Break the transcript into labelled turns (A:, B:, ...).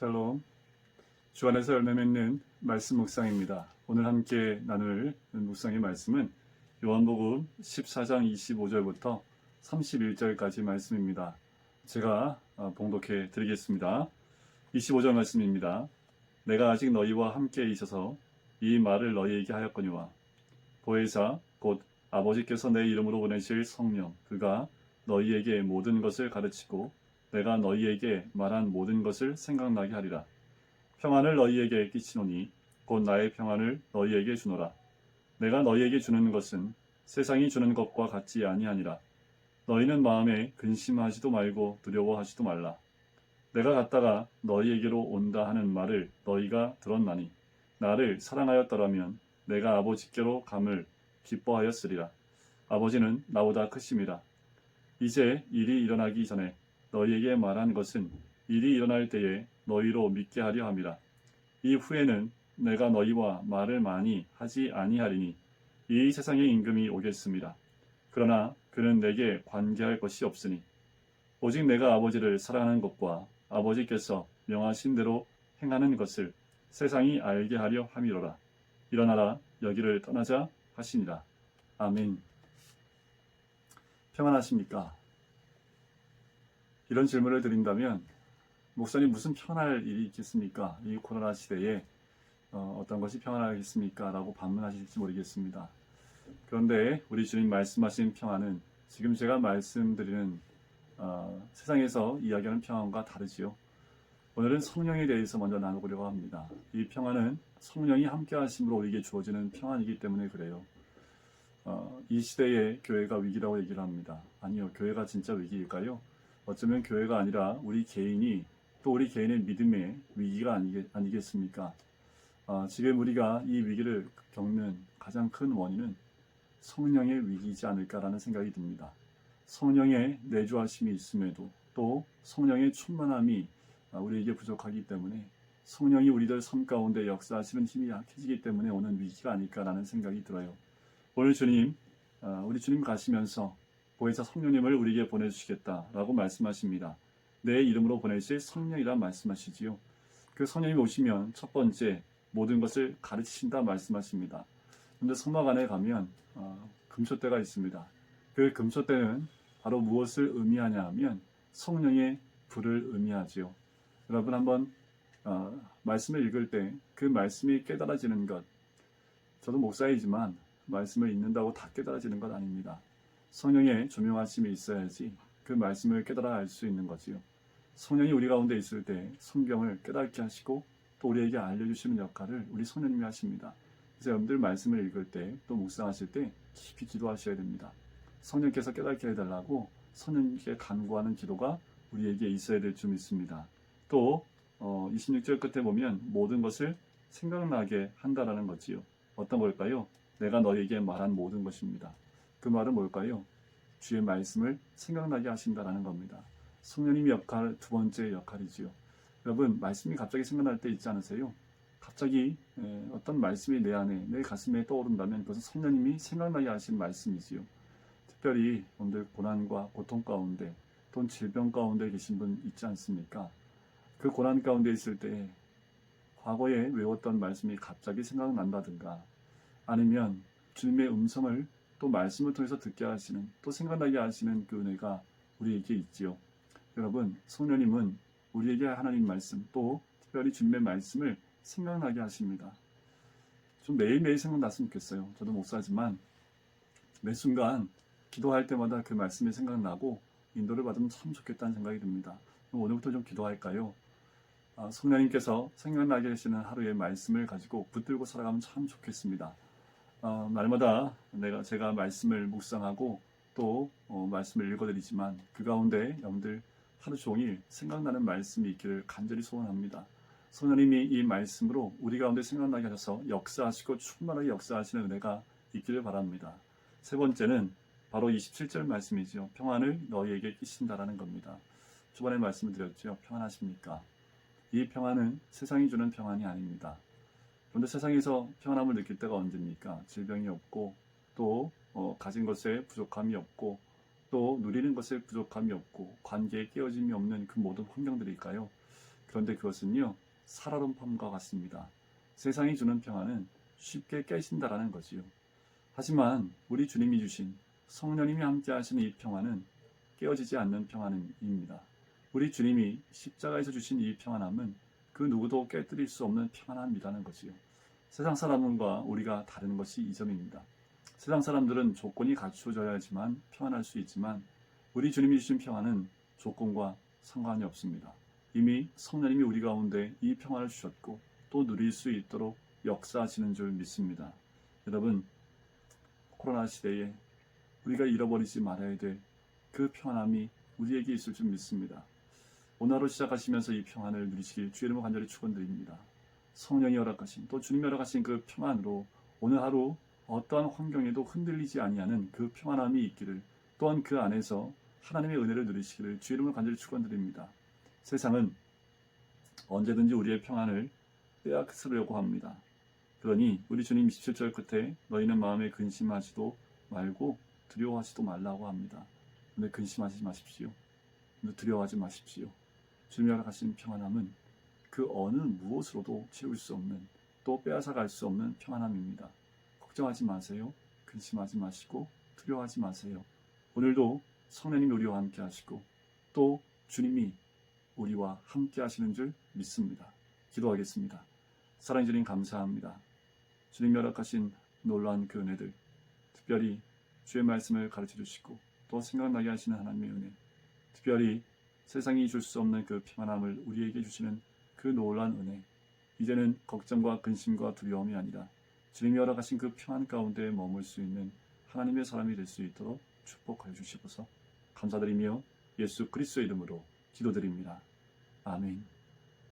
A: 샬롬. 주 안에서 열매 맺는 말씀 묵상입니다. 오늘 함께 나눌 묵상의 말씀은 요한복음 14장 25절부터 31절까지 말씀입니다. 제가 어, 봉독해 드리겠습니다. 25절 말씀입니다. 내가 아직 너희와 함께 있어서 이 말을 너희에게 하였거니와 보혜사 곧 아버지께서 내 이름으로 보내실 성령 그가 너희에게 모든 것을 가르치고 내가 너희에게 말한 모든 것을 생각나게 하리라. 평안을 너희에게 끼치노니 곧 나의 평안을 너희에게 주노라. 내가 너희에게 주는 것은 세상이 주는 것과 같지 아니하니라. 너희는 마음에 근심하지도 말고 두려워하지도 말라. 내가 갔다가 너희에게로 온다 하는 말을 너희가 들었나니 나를 사랑하였더라면 내가 아버지께로 감을 기뻐하였으리라. 아버지는 나보다 크심이라. 이제 일이 일어나기 전에 너희에게 말한 것은 일이 일어날 때에 너희로 믿게 하려 함이라. 이 후에는 내가 너희와 말을 많이 하지 아니하리니 이 세상의 임금이 오겠습니다. 그러나 그는 내게 관계할 것이 없으니 오직 내가 아버지를 사랑하는 것과 아버지께서 명하신 대로 행하는 것을 세상이 알게 하려 함이로라. 일어나라 여기를 떠나자 하시니라. 아멘. 평안하십니까? 이런 질문을 드린다면 목사님 무슨 평안할 일이 있겠습니까? 이 코로나 시대에 어, 떤 것이 평안하겠습니까? 라고 반문하실지 모르겠습니다. 그런데 우리 주님 말씀하신 평안은 지금 제가 말씀드리는 어, 세상에서 이야기하는 평안과 다르지요. 오늘은 성령에 대해서 먼저 나누려고 합니다. 이 평안은 성령이 함께 하심으로 우리에게 주어지는 평안이기 때문에 그래요. 어, 이 시대에 교회가 위기라고 얘기를 합니다. 아니요, 교회가 진짜 위기일까요? 어쩌면 교회가 아니라 우리 개인이 또 우리 개인의 믿음의 위기가 아니겠, 아니겠 습니까? 아, 지금 우리가 이 위기를 겪는 가장 큰 원인은 성령의 위기이지 않을까라는 생각이 듭니다. 성령의 내주하심이 있음에도 또 성령의 충만함이 아, 우리에게 부족하기 때문에 성령이 우리들 삶 가운데 역사하시는 힘이 약해지기 때문에 오는 위기가 아닐까라는 생각이 들어요. 오늘 주님, 아, 우리 주님 가시면서 보혜사 성령님을 우리에게 보내주시겠다라고 말씀하십니다. 내 이름으로 보내실 성령이란 말씀하시지요. 그 성령이 오시면 첫 번째 모든 것을 가르치신다 말씀하십니다. 그런데 성막 안에 가면 어, 금초대가 있습니다. 그 금초대는 바로 무엇을 의미하냐 하면 성령의 불을 의미하지요. 여러분 한번 어, 말씀을 읽을 때 그 말씀이 깨달아지는 것 저도 목사이지만 말씀을 읽는다고 다 깨달아지는 것 아닙니다. 성령의 조명하심이 있어야지 그 말씀을 깨달아 알 수 있는 거지요. 성령이 우리 가운데 있을 때 성경을 깨닫게 하시고 또 우리에게 알려주시는 역할을 우리 성령님이 하십니다. 그래서 여러분들 말씀을 읽을 때 또 묵상하실 때 깊이 기도하셔야 됩니다. 성령께서 깨닫게 해달라고 성령님께 간구하는 기도가 우리에게 있어야 될 줄 믿습니다. 또 어, 26절 끝에 보면 모든 것을 생각나게 한다라는 거지요. 어떤 걸까요? 내가 너에게 말한 모든 것입니다. 그 말은 뭘까요? 주의 말씀을 생각나게 하신다라는 겁니다. 성령님의 역할 두 번째 역할이지요. 여러분 말씀이 갑자기 생각날 때 있지 않으세요? 갑자기 에, 어떤 말씀이 내 안에 내 가슴에 떠오른다면 그것은 성령님이 생각나게 하신 말씀이지요. 특별히 오늘 고난과 고통 가운데 또는 질병 가운데 계신 분 있지 않습니까? 그 고난 가운데 있을 때 과거에 외웠던 말씀이 갑자기 생각난다든가 아니면 주님의 음성을 또 말씀을 통해서 듣게 하시는 또 생각나게 하시는 그 은혜가 우리에게 있지요. 여러분 성령님은 우리에게 하나님 말씀 또 특별히 주님의 말씀을 생각나게 하십니다. 좀 매일매일 생각났으면 좋겠어요. 저도 목사지만 매 순간 기도할 때마다 그 말씀이 생각나고 인도를 받으면 참 좋겠다는 생각이 듭니다. 오늘부터 좀 기도할까요? 아, 성령님께서 생각나게 하시는 하루의 말씀을 가지고 붙들고 살아가면 참 좋겠습니다. 어, 날마다 내가 제가 말씀을 묵상하고 또 어, 말씀을 읽어드리지만 그 가운데 여러분들 하루 종일 생각나는 말씀이 있기를 간절히 소원합니다. 성령님이 이 말씀으로 우리 가운데 생각나게 하셔서 역사하시고 충만하게 역사하시는 은혜가 있기를 바랍니다. 세 번째는 바로 27절 말씀이죠. 평안을 너희에게 끼친다라는 겁니다. 초반에 말씀을 드렸죠. 평안하십니까? 이 평안은 세상이 주는 평안이 아닙니다. 그런데 세상에서 평안함을 느낄 때가 언제입니까? 질병이 없고 또 어, 가진 것에 부족함이 없고 또 누리는 것에 부족함이 없고 관계에 깨어짐이 없는 그 모든 환경들일까요? 그런데 그것은요, 살얼음판과 같습니다. 세상이 주는 평안은 쉽게 깨진다라는 거지요. 하지만 우리 주님이 주신 성령님이 함께 하시는 이 평안은 깨어지지 않는 평안입니다. 우리 주님이 십자가에서 주신 이 평안함은 그 누구도 깨뜨릴 수 없는 평안함이라는 거지요. 세상 사람과 우리가 다른 것이 이 점입니다. 세상 사람들은 조건이 갖추어져야지만 평안할 수 있지만 우리 주님이 주신 평안은 조건과 상관이 없습니다. 이미 성령님이 우리 가운데 이 평안을 주셨고 또 누릴 수 있도록 역사하시는 줄 믿습니다. 여러분, 코로나 시대에 우리가 잃어버리지 말아야 될 그 평안함이 우리에게 있을 줄 믿습니다. 오늘 하루 시작하시면서 이 평안을 누리시길 주의 이름으로 간절히 축원드립니다. 성령이 허락하신 또 주님이 허락하신 그 평안으로 오늘 하루 어떠한 환경에도 흔들리지 아니하는 그 평안함이 있기를 또한 그 안에서 하나님의 은혜를 누리시기를 주의 이름으로 간절히 축원드립니다. 세상은 언제든지 우리의 평안을 빼앗으려고 합니다. 그러니 우리 주님 27절 끝에 너희는 마음에 근심하지도 말고 두려워하지도 말라고 합니다. 근데 근심하지 마십시오. 두려워하지 마십시오. 주님이 허락하신 평안함은 그 어느 무엇으로도 채울 수 없는 또 빼앗아 갈 수 없는 평안함입니다. 걱정하지 마세요. 근심하지 마시고 두려워하지 마세요. 오늘도 성령님이 우리와 함께 하시고 또 주님이 우리와 함께 하시는 줄 믿습니다. 기도하겠습니다. 사랑해 주님 감사합니다. 주님 허락하신 놀라운 그 은혜들 특별히 주의 말씀을 가르쳐 주시고 또 생각나게 하시는 하나님의 은혜 특별히 세상이 줄 수 없는 그 평안함을 우리에게 주시는 그 놀라운 은혜. 이제는 걱정과 근심과 두려움이 아니라 주님이 허락하신 그 평안 가운데 머물 수 있는 하나님의 사람이 될 수 있도록 축복하여 주시옵소서. 감사드리며 예수 그리스도의 이름으로 기도드립니다. 아멘